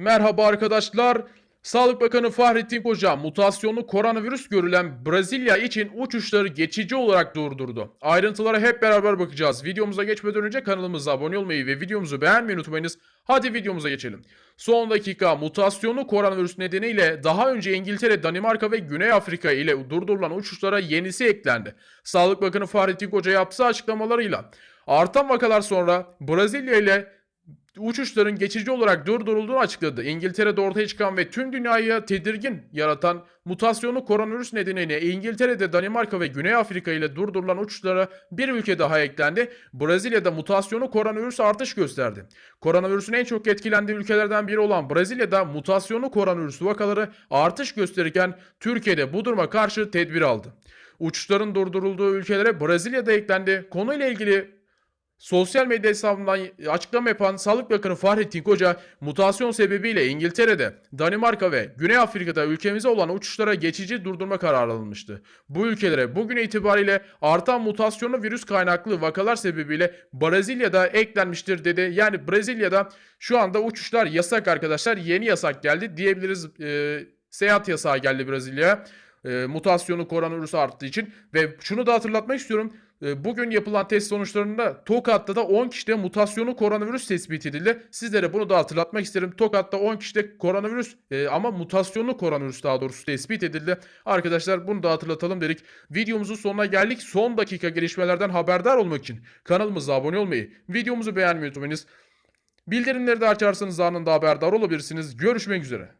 Merhaba arkadaşlar. Sağlık Bakanı Fahrettin Koca mutasyonlu koronavirüs görülen Brezilya için uçuşları geçici olarak durdurdu. Ayrıntılara hep beraber bakacağız. Videomuza geçmeden önce kanalımıza abone olmayı ve videomuzu beğenmeyi unutmayınız. Hadi videomuza geçelim. Son dakika mutasyonlu koronavirüs nedeniyle daha önce İngiltere, Danimarka ve Güney Afrika ile durdurulan uçuşlara yenisi eklendi. Sağlık Bakanı Fahrettin Koca yaptığı açıklamalarıyla artan vakalar sonra Brezilya ile uçuşların geçici olarak durdurulduğunu açıkladı. İngiltere'de ortaya çıkan ve tüm dünyayı tedirgin yaratan mutasyonlu koronavirüs nedeniyle İngiltere'de Danimarka ve Güney Afrika ile durdurulan uçuşlara bir ülke daha eklendi. Brezilya'da mutasyonlu koronavirüs artış gösterdi. Koronavirüsün en çok etkilendiği ülkelerden biri olan Brezilya'da mutasyonlu koronavirüs vakaları artış gösterirken Türkiye'de bu duruma karşı tedbir aldı. Uçuşların durdurulduğu ülkelere Brezilya'da eklendi. Konuyla ilgili Sosyal medya hesabından açıklama yapan Sağlık Bakanı Fahrettin Koca, mutasyon sebebiyle İngiltere'de, Danimarka ve Güney Afrika'da ülkemize olan uçuşlara geçici durdurma kararı alınmıştı. Bu ülkelere bugün itibariyle artan mutasyonlu virüs kaynaklı vakalar sebebiyle Brezilya'da eklenmiştir dedi. Yani Brezilya'da şu anda uçuşlar yasak arkadaşlar. Yeni yasak geldi diyebiliriz. Ee, seyahat yasağı geldi Brezilya'ya. Ee, mutasyonu koronavirüs arttığı için ve şunu da hatırlatmak istiyorum. Ee, Bugün yapılan test sonuçlarında Tokat'ta da 10 kişide mutasyonu koronavirüs tespit edildi. Sizlere bunu da hatırlatmak isterim. Tokat'ta 10 kişide koronavirüs e, ama mutasyonlu koronavirüs daha doğrusu tespit edildi. Arkadaşlar bunu da hatırlatalım dedik. Videomuzun sonuna geldik. Son dakika gelişmelerden haberdar olmak için kanalımıza abone olmayı, videomuzu beğenmeyi unutmayınız. Bildirimleri de açarsanız anında haberdar olabilirsiniz. Görüşmek üzere.